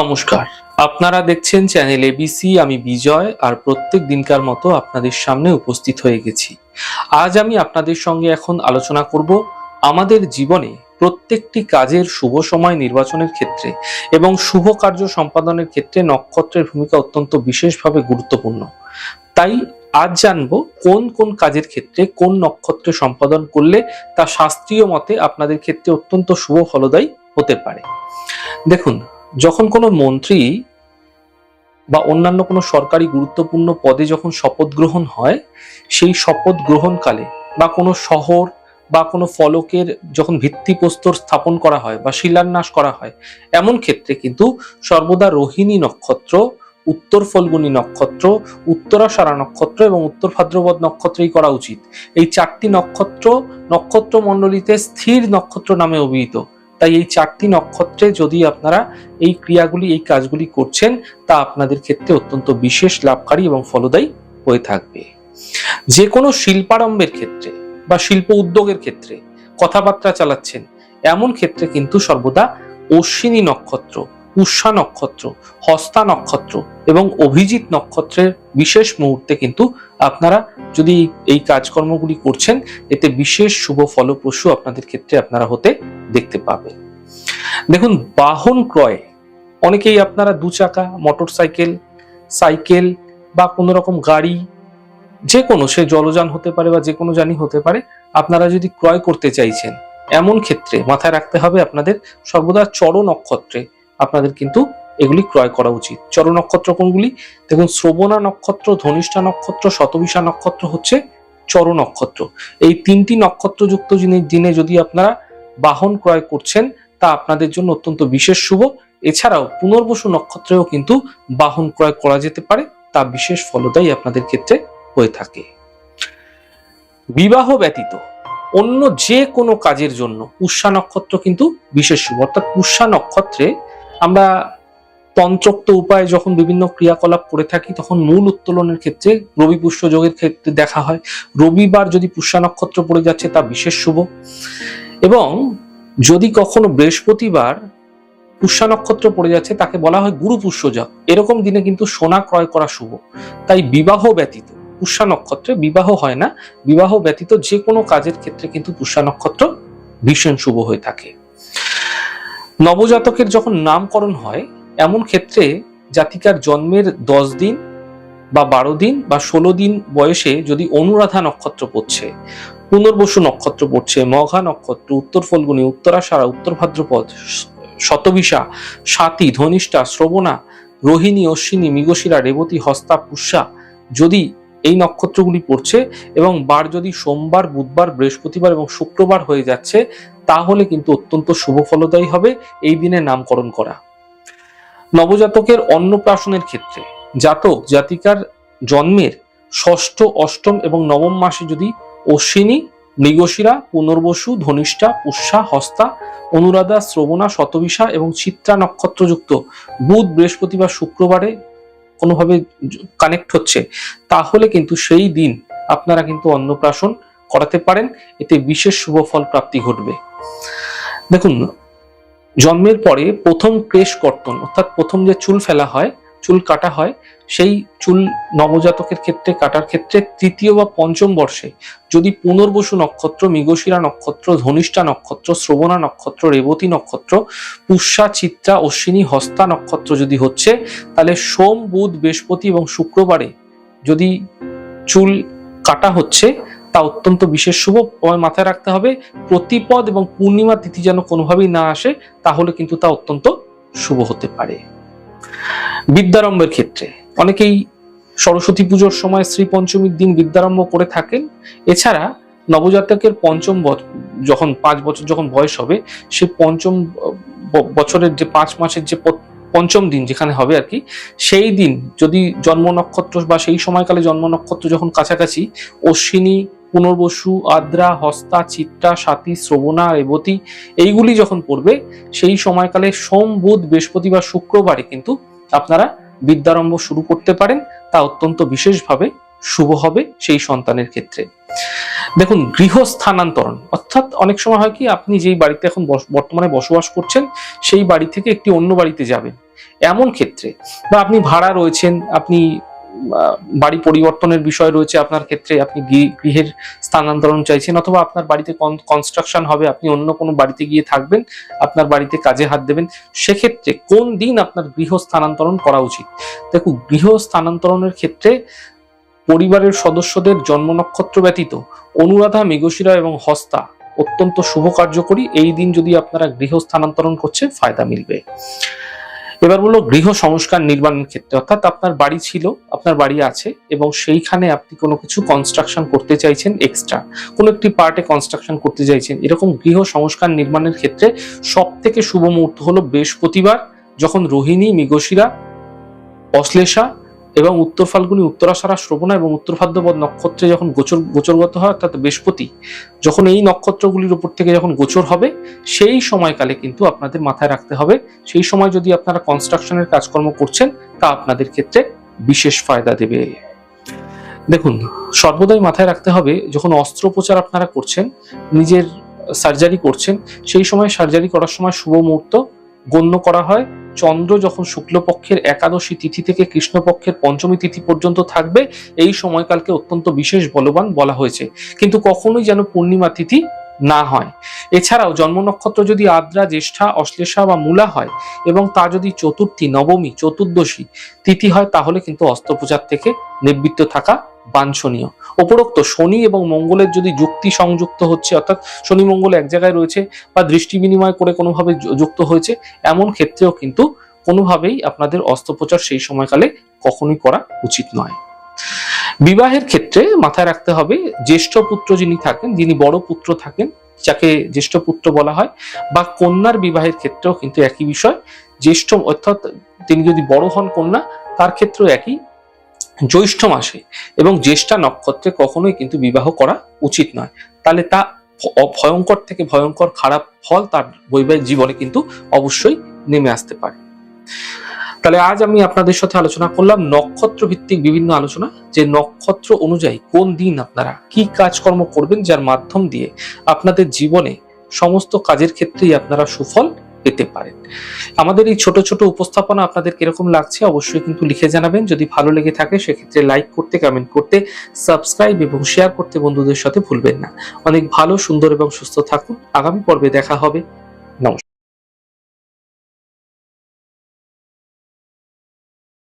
নমস্কার। আপনারা দেখছেন চ্যানেল এবিসি আমি বিজয়, আর প্রত্যেক দিনকার মতো আপনাদের সামনে উপস্থিত হয়ে গেছি। আজ আমি আপনাদের সঙ্গে এখন আলোচনা করব আমাদের জীবনে প্রত্যেকটি কাজের শুভ সময় নির্বাচনের ক্ষেত্রে এবং শুভ কার্য সম্পাদনের ক্ষেত্রে নক্ষত্রের ভূমিকা অত্যন্ত বিশেষভাবে গুরুত্বপূর্ণ। তাই আজ জানব কোন কোন কাজের ক্ষেত্রে কোন নক্ষত্র সম্পাদন করলে তা শাস্ত্রীয় মতে আপনাদের ক্ষেত্রে অত্যন্ত শুভ ফলদায়ী হতে পারে। দেখুন যখন কোনো মন্ত্রী বা অন্যান্য কোনো সরকারি গুরুত্বপূর্ণ পদে যখন শপথ গ্রহণ হয়, সেই শপথ গ্রহণকালে বা কোনো শহর বা কোনো ফলকের যখন ভিত্তিপ্রস্তর স্থাপন করা হয় বা শিলান্যাস করা হয়, এমন ক্ষেত্রে কিন্তু সর্বদা রোহিণী নক্ষত্র, উত্তর ফল্গুনী নক্ষত্র উত্তরাষাঢ়া নক্ষত্র এবং উত্তর ভাদ্রপদ নক্ষত্রই করা উচিত। এই চারটি নক্ষত্র নক্ষত্র মণ্ডলীতে স্থির নক্ষত্র নামে অভিহিত। তাই এই চারটি নক্ষত্রে যদি আপনারা এই ক্রিয়াগুলি, এই কাজগুলি করছেন, তা আপনাদের ক্ষেত্রে অত্যন্ত বিশেষ, লাভকারী এবং ফলদায়ী হয়ে থাকবে। যে কোনো শিল্পারম্ভের ক্ষেত্রে বা শিল্প উদ্যোগের ক্ষেত্রে কথাবার্তা চালাচ্ছেন, এমন ক্ষেত্রে কিন্তু সর্বদা অশ্বিনী নক্ষত্র, উষা নক্ষত্র, হস্তা নক্ষত্র এবং অভিজিৎ নক্ষত্রের বিশেষ মুহূর্তে কিন্তু আপনারা যদি এই কাজকর্মগুলি করছেন, এতে বিশেষ শুভ ফলপ্রসূ আপনাদের ক্ষেত্রে আপনারা হতে দেখতে পাবেন। দেখুন, বাহন ক্রয়, অনেকেই আপনারা দু চাকা মোটর সাইকেল সাইকেল বা কোনো রকম গাড়ি যে কোনো সে জলযান হতে পারে বা যে কোনো যানই হতে পারে, আপনারা যদি ক্রয় করতে চাইছেন, এমন ক্ষেত্রে মাথায় রাখতে হবে আপনাদের সর্বদা চর নক্ষত্রে আপনাদের কিন্তু এগুলি ক্রয় করা উচিত। চর নক্ষত্র কোনগুলি? দেখুন, শ্রবণা নক্ষত্র, ধনিষ্ঠা নক্ষত্র, শতবিশা নক্ষত্র হচ্ছে চর নক্ষত্র। এই তিনটি নক্ষত্রযুক্ত দিনে যদি আপনারা বাহন ক্রয় করছেন, তা আপনাদের জন্য অত্যন্ত বিশেষ শুভ। এছাড়াও পুনর্বসু নক্ষত্রেও কিন্তু বাহন ক্রয় করা যেতে পারে, তা বিশেষ ফলদায়ী আপনাদের ক্ষেত্রে হয়ে থাকে। বিবাহ ব্যতীত, অন্য যে কোনো কাজের জন্য পুষ্যা নক্ষত্র কিন্তু বিশেষ শুভ। অর্থাৎ পুষ্যা নক্ষত্রে আমরা তন্ত্রোক্ত উপায়ে যখন বিভিন্ন ক্রিয়াকলাপ করে থাকি, তখন মূল উত্তোলনের ক্ষেত্রে রবি পুষ্য যোগের ক্ষেত্রে দেখা হয়। রবিবার যদি পুষ্যা নক্ষত্র পড়ে যাচ্ছে, তা বিশেষ শুভ। এবং যদি কখনো বৃহস্পতিবার পুষ্যা নক্ষত্র পড়ে যাচ্ছে, তাকে বলা হয় গুরু পুষ্য পুষ্যযোগ এরকম দিনে কিন্তু সোনা ক্রয় করা শুভ। তাই বিবাহ ব্যতীত, পুষ্যা নক্ষত্রে বিবাহ হয় না। বিবাহ ব্যতীত যে কোনো কাজের ক্ষেত্রে কিন্তু পুষ্যা নক্ষত্র ভীষণ শুভ হয়ে থাকে। নবজাতকের যখন নামকরণ হয় এমন ক্ষেত্রে জাতিকার জন্মের দশ দিন বা বারো দিন বা ষোলো দিন বয়সে যদি অনুরাধা নক্ষত্র পড়ছে, পুনর্বসু নক্ষত্র পড়ছে, মঘা নক্ষত্র উত্তর ফল্গুনী উত্তরাষাঢ়া উত্তর ভাদ্রপদ শতবিশা, সাতী, ধনিষ্ঠা, শ্রবণা, রোহিণী, অশ্বিনী, মৃগশিরা, রেবতী, হস্তা, পুষ্যা যদি এই নক্ষত্রগুলি পড়ছে এবং বার যদি সোমবার, বুধবার, বৃহস্পতিবার এবং শুক্রবার হয়ে যাচ্ছে, তাহলে কিন্তু অত্যন্ত শুভ ফলদায়ী হবে। এই দিনে নামকরণ করা। নবজাতকের অন্নপ্রাশনের ক্ষেত্রে জাতক জাতিকার জন্মের ষষ্ঠ, অষ্টম এবং নবম মাসে যদি অশ্বিনী, মৃগশিরা, পুনর্বসু, ধনিষ্ঠা পুষ্যা হস্তা, অনুরাধা, শ্রবণা শতবিশা এবং চিত্রা নক্ষত্রযুক্ত বুধ, বৃহস্পতি বা শুক্রবারে কোনোভাবে কানেক্ট হচ্ছে, তাহলে কিন্তু সেই দিন আপনারা কিন্তু অন্নপ্রাশন করাতে পারেন। এতে বিশেষ শুভ ফল প্রাপ্তি ঘটবে। দেখুন জন্মের পরে প্রথম কেশ কর্তন, অর্থাৎ প্রথম যে চুল ফেলা হয়, চুল কাটা হয়, সেই চুল নবজাতকের ক্ষেত্রে কাটার ক্ষেত্রে তৃতীয় বা পঞ্চম বর্ষে যদি পুনর্বসু নক্ষত্র, মৃগশিরা নক্ষত্র, ধনিষ্ঠা নক্ষত্র, শ্রবণা নক্ষত্র, রেবতী নক্ষত্র, পুষ্যা, চিত্রা, অশ্বিনী, হস্তা নক্ষত্র যদি হচ্ছে, তাহলে সোম, বুধ, বৃহস্পতি এবং শুক্রবারে যদি চুল কাটা হচ্ছে তা অত্যন্ত বিশেষ শুভ। তোমায় মাথায় রাখতে হবে, প্রতিপদ এবং পূর্ণিমা তিথি যেন কোনোভাবেই না আসে, তাহলে কিন্তু তা অত্যন্ত শুভ হতে পারে। বিদ্যারম্ভের ক্ষেত্রে, অনেকেই সরস্বতী পুজোর সময় শ্রী পঞ্চমীর দিন বিদ্যারম্ভ করে থাকেন। এছাড়া নবজাতকের পঞ্চম যখন পাঁচ বছর যখন বয়স হবে, সে পঞ্চম বছরের যে পাঁচ মাসের যে পঞ্চম দিন যেখানে হবে আর কি, সেই দিন যদি জন্ম নক্ষত্র বা সেই সময়কালে জন্ম নক্ষত্র যখন কাছাকাছি, অশ্বিনী পুনর্বসু, আদ্রা, হস্তা, চিত্রা সাথী শ্রবণা, রেবতী এইগুলি যখন পড়বে, সেই সময়কালে সোম, বুধ, বৃহস্পতি বা শুক্রবারে কিন্তু আপনারা বিদ্যারম্ভ শুরু করতে পারেন। তা অত্যন্ত বিশেষভাবে শুভ হবে সেই সন্তানের ক্ষেত্রে। দেখুন গৃহ স্থানান্তরণ অর্থাৎ অনেক সময় হয় কি, আপনি যেই বাড়িতে এখন বর্তমানে বসবাস করছেন, সেই বাড়ি থেকে একটি অন্য বাড়িতে যাবেন। এমন ক্ষেত্রে বা আপনি ভাড়া রয়েছেন, আপনি বাড়ি পরিবর্তনের বিষয় রয়েছে আপনার ক্ষেত্রে, আপনি গৃহের স্থানান্তরণ চাইছেন অথবা আপনার বাড়িতে কনস্ট্রাকশন হবে, আপনি অন্য কোনো বাড়িতে গিয়ে থাকবেন, আপনার বাড়িতে কাজে হাত দেবেন, সেক্ষেত্রে কোন দিন আপনার গৃহ স্থানান্তরণ করা উচিত? দেখুন, গৃহ স্থানান্তরণের ক্ষেত্রে পরিবারের সদস্যদের জন্ম নক্ষত্র ব্যতীত অনুরাধা, মেঘশিরা এবং হস্তা অত্যন্ত শুভ কার্যকরী। এই দিন যদি আপনারা গৃহ স্থানান্তরণ করছে, ফায়দা মিলবে। এবার বলল গৃহ সংস্কার নির্মাণের ক্ষেত্রে। অর্থাৎ আপনার বাড়ি ছিল, আপনার বাড়ি আছে, এবং সেইখানে আপনি কোনো কিছু কনস্ট্রাকশন করতে চাইছেন এক্সট্রা কোনো একটি পার্টে কনস্ট্রাকশন করতে চাইছেন। এরকম গৃহ সংস্কার নির্মাণের ক্ষেত্রে সব থেকে শুভ মুহূর্ত হলো বৃহস্পতিবার, যখন রোহিণী, মৃগশিরা, অশ্লেষা এবং উত্তর ফাল্গুনি উত্তরাষাঢ়া শ্রবণা এবং উত্তর ভাদ্রপদ নক্ষত্রে যখন গোচর, গোচরগত হয়, অর্থাৎ বৃহস্পতি, যখন এই নক্ষত্রগুলির উপর থেকে যখন গোচর হবে, সেই সময়কালে কিন্তু আপনাদের মাথায় রাখতে হবে। সেই সময় যদি আপনারা কনস্ট্রাকশনের কাজকর্ম করছেন, তা আপনাদের ক্ষেত্রে বিশেষ ফায়দা দেবে। দেখুন, সর্বদাই মাথায় রাখতে হবে, যখন অস্ত্রোপচার আপনারা করছেন, নিজের সার্জারি করছেন, সেই সময় সার্জারি করার সময় শুভ মুহূর্ত গণ্য করা হয়, চন্দ্র যখন শুক্লপক্ষের একাদশী তিথি থেকে কৃষ্ণপক্ষের পঞ্চমী তিথি পর্যন্ত থাকবে, এই সময়কালকে অত্যন্ত বিশেষ বলবান বলা হয়েছে। কিন্তু কখনোই যেন পূর্ণিমা তিথি না হয়। এছাড়াও জন্ম নক্ষত্র যদি আদ্রা, জ্যেষ্ঠা, অশ্লেষা বা মূলা হয় এবং তা যদি চতুর্থী, নবমী, চতুর্দশী তিথি হয়, তাহলে কিন্তু অস্ত্রোপচার থেকে নিবৃত্ত থাকা বাঞ্ছনীয়। উপরোক্ত শনি এবং মঙ্গলের যদি যুক্তি সংযুক্ত হচ্ছে, অর্থাৎ শনি মঙ্গল এক জায়গায় রয়েছে বা দৃষ্টি বিনিময় করে কোনোভাবে যুক্ত হয়েছে, এমন ক্ষেত্রেও কিন্তু কোনোভাবেই আপনাদের অস্ত্রোপচার সেই সময়কালে কখনোই করা উচিত নয়। বিবাহের ক্ষেত্রে মাথায় রাখতে হবে, জ্যেষ্ঠ পুত্র যিনি থাকেন, যিনি বড় পুত্র থাকেন, যাকে জ্যেষ্ঠ পুত্র বলা হয়, বা কন্যার বিবাহের ক্ষেত্রেও কিন্তু একই বিষয়। জ্যেষ্ঠ, অর্থাৎ তিনি যদি বড় হন কন্যা, তার ক্ষেত্রেও একই। জ্যৈষ্ঠ মাসে এবং জ্যেষ্ঠা নক্ষত্রে কখনোই কিন্তু বিবাহ করা উচিত নয়। তাহলে তা ভয়ঙ্কর থেকে ভয়ঙ্কর খারাপ ফল তার বৈবাহিক জীবনে কিন্তু অবশ্যই নেমে আসতে পারে। তাহলে আজ আমি আপনাদের সাথে আলোচনা করলাম নক্ষত্র ভিত্তিক বিভিন্ন আলোচনা, যে নক্ষত্র অনুযায়ী কোন দিন আপনারা কি কাজকর্ম করবেন, যার মাধ্যম দিয়ে আপনাদের জীবনে সমস্ত কাজের ক্ষেত্রেই আপনারা সুফল পেতে পারেন। আমাদের এই ছোট ছোট উপস্থাপনা আপনাদের কীরকম লাগছে অবশ্যই কিন্তু লিখে জানাবেন। যদি ভালো লেগে থাকে সেক্ষেত্রে লাইক করতে কমেন্ট করতে সাবস্ক্রাইব এবং শেয়ার করতে বন্ধুদের সাথে ভুলবেন না। অনেক ভালো, সুন্দর এবং সুস্থ থাকুন। আগামী পর্বে দেখা হবে। নমস্কার।